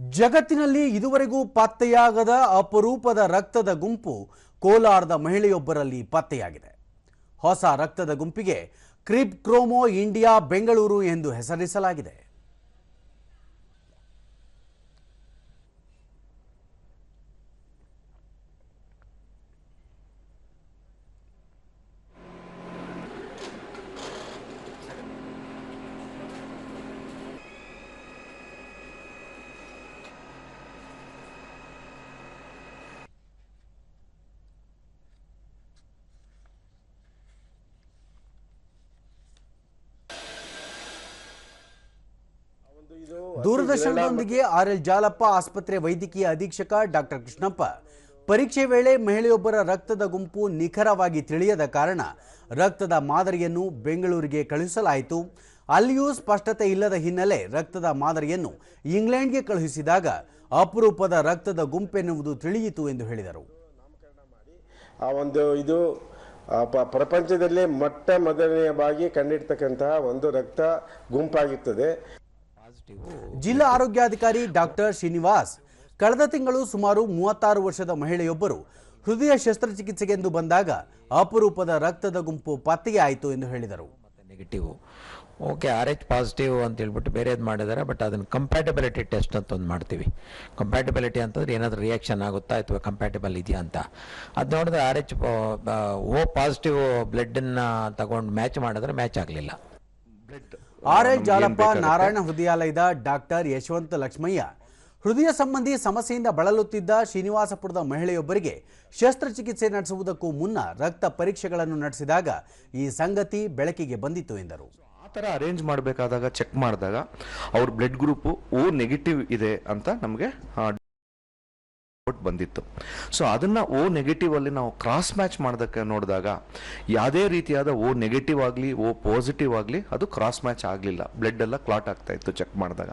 ಜಗತ್ತಿನಲ್ಲಿ ಇದುವರೆಗೂ ಪತ್ತೆಯಾಗದ ಅಪರೂಪದ ರಕ್ತದ ಗುಂಪು ಕೋಲಾರದ ಮಹಿಳೆಯೊಬ್ಬರಲ್ಲಿ ಪತ್ತೆಯಾಗಿದೆ. ಹೊಸ ರಕ್ತದ ಗುಂಪಿಗೆ ಕ್ರಿಪ್ ಕ್ರೋಮೋ ಇಂಡಿಯಾ ಬೆಂಗಳೂರು ಎಂದು ಹೆಸರಿಸಲಾಗಿದೆ. ದೂರದರ್ಶನದೊಂದಿಗೆ ಆರ್ ಎಲ್ ಜಾಲಪ್ಪ ಆಸ್ಪತ್ರೆ ವೈದ್ಯಕೀಯ ಅಧೀಕ್ಷಕ ಡಾಕ್ಟರ್ ಕೃಷ್ಣಪ್ಪ. ಪರೀಕ್ಷೆ ವೇಳೆ ಮಹಿಳೆಯೊಬ್ಬರ ರಕ್ತದ ಗುಂಪು ನಿಖರವಾಗಿ ತಿಳಿಯದ ಕಾರಣ ರಕ್ತದ ಮಾದರಿಯನ್ನು ಬೆಂಗಳೂರಿಗೆ ಕಳುಹಿಸಲಾಯಿತು. ಅಲ್ಲಿಯೂ ಸ್ಪಷ್ಟತೆ ಇಲ್ಲದ ಹಿನ್ನೆಲೆ ರಕ್ತದ ಮಾದರಿಯನ್ನು ಇಂಗ್ಲೆಂಡ್ಗೆ ಕಳುಹಿಸಿದಾಗ ಅಪರೂಪದ ರಕ್ತದ ಗುಂಪೆನ್ನುವುದು ತಿಳಿಯಿತು ಎಂದು ಹೇಳಿದರು. ಆ ಒಂದು ಇದು ಪ್ರಪಂಚದಲ್ಲೇ ಮೊಟ್ಟ ಮೊದಲನೆಯವಾಗಿ ಒಂದು ರಕ್ತ ಗುಂಪಾಗಿರ್ತದೆ. ಜಿಲ್ಲಾ ಆರೋಗ್ಯಾಧಿಕಾರಿ ಡಾಕ್ಟರ್ ಶ್ರೀನಿವಾಸ್ ಕಳೆದ ತಿಂಗಳು ಸುಮಾರು ಮೂವತ್ತಾರು ವರ್ಷದ ಮಹಿಳೆಯೊಬ್ಬರು ಹೃದಯ ಶಸ್ತ್ರಚಿಕಿತ್ಸೆಗೆಂದು ಬಂದಾಗ ಅಪರೂಪದ ರಕ್ತದ ಗುಂಪು ಪತ್ತೆಯಾಯಿತು ಎಂದು ಹೇಳಿದರು. Negative okay R H positive ಅಂತ ಹೇಳ್ಬಿಟ್ಟು ಬೇರೆದು ಮಾಡಿದ್ದಾರೆ ಬಟ್ ಅದನ್ನು ಕಂಪ್ಯಾಟಬಿಲಿಟಿ ಟೆಸ್ಟ್ ಅಂತ ಒಂದು ಮಾಡ್ತೀವಿ. ಕಂಪ್ಯಾಟಬಿಲಿಟಿ ಅಂತಂದ್ರೆ ಏನಾದರೂ ರಿಯಾಕ್ಷನ್ ಆಗುತ್ತಾ ಅಥವಾ ಕಂಪ್ಯಾಟಬಲ್ ಇದೆಯಾ ಅಂತ. ಅದು ನೋಡಿದ್ರೆ ಆರ್ ಎಚ್ ಓ ಪಾಸಿಟಿವ್ ಬ್ಲಡ್ಡನ್ನು ತಗೊಂಡು ಮ್ಯಾಚ್ ಮಾಡಿದ್ರೆ ಮ್ಯಾಚ್ ಆಗಲಿಲ್ಲ. ಆರ್ ಎಲ್ ಜಾಲಪ್ಪ ನಾರಾಯಣ ಹೃದಯಾಲಯದ ಡಾಕ್ಟರ್ ಯಶವಂತ ಲಕ್ಷ್ಮಯ್ಯ. ಹೃದಯ ಸಂಬಂಧಿ ಸಮಸ್ಯೆಯಿಂದ ಬಳಲುತ್ತಿದ್ದ ಶ್ರೀನಿವಾಸಪುರದ ಮಹಿಳೆಯೊಬ್ಬರಿಗೆ ಶಸ್ತ್ರಚಿಕಿತ್ಸೆ ನಡೆಸುವುದಕ್ಕೂ ಮುನ್ನ ರಕ್ತ ಪರೀಕ್ಷೆಗಳನ್ನು ನಡೆಸಿದಾಗ ಈ ಸಂಗತಿ ಬೆಳಕಿಗೆ ಬಂದಿತ್ತು ಎಂದರು. ಆ ಥರ ಅರೇಂಜ್ ಮಾಡಬೇಕಾದಾಗ ಚೆಕ್ ಮಾಡಿದಾಗ ಅವ್ರ ಬ್ಲಡ್ ಗ್ರೂಪು ಓ ನೆಗೆಟಿವ್ ಇದೆ ಅಂತ ನಮಗೆ ಬಂದಿತ್ತು. ಸೊ ಅದನ್ನ ಓ ನೆಗೆಟಿವ್ ಅಲ್ಲಿ ನಾವು ಕ್ರಾಸ್ ಮ್ಯಾಚ್ ಮಾಡೋದಕ್ಕೆ ನೋಡಿದಾಗ, ಯಾವುದೇ ರೀತಿಯಾದ ಓ ನೆಗೆಟಿವ್ ಆಗಲಿ ಓ ಪಾಸಿಟಿವ್ ಆಗಲಿ, ಅದು ಕ್ರಾಸ್ ಮ್ಯಾಚ್ ಆಗಲಿಲ್ಲ. ಬ್ಲಡ್ ಎಲ್ಲ ಕ್ಲಾಟ್ ಆಗ್ತಾ ಇತ್ತು ಚೆಕ್ ಮಾಡಿದಾಗ.